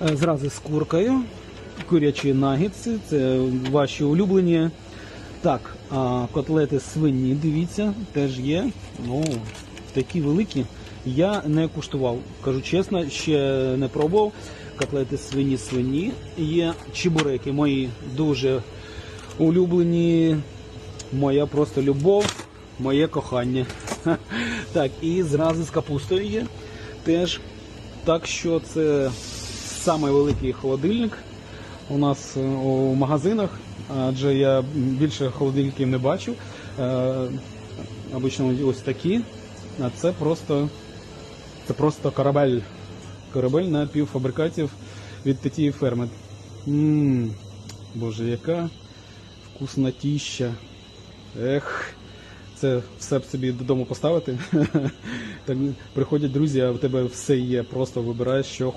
Е, Зразу з куркою, курячі нагідси, це ваші улюблені. Так, а котлети свині, дивіться, теж є. Ну, такі великі. Я не куштував, кажу чесно, ще не пробував. Котлети свині свині. Є чебуреки мої дуже улюблені. Моя просто любов, моє кохання. Так, і зразу з капустою є теж. Так що це самий великий холодильник у нас е, у магазинах, адже я більше холодильників не бачив. Е, Обично ось такі, а це просто, це просто корабель. Корабель на півфабрикатів від тієї ферми. Ммм, боже, яка вкуснотіща. Ех, це все б собі додому поставити. Так приходять друзі, а в тебе все є. Просто вибираєш, що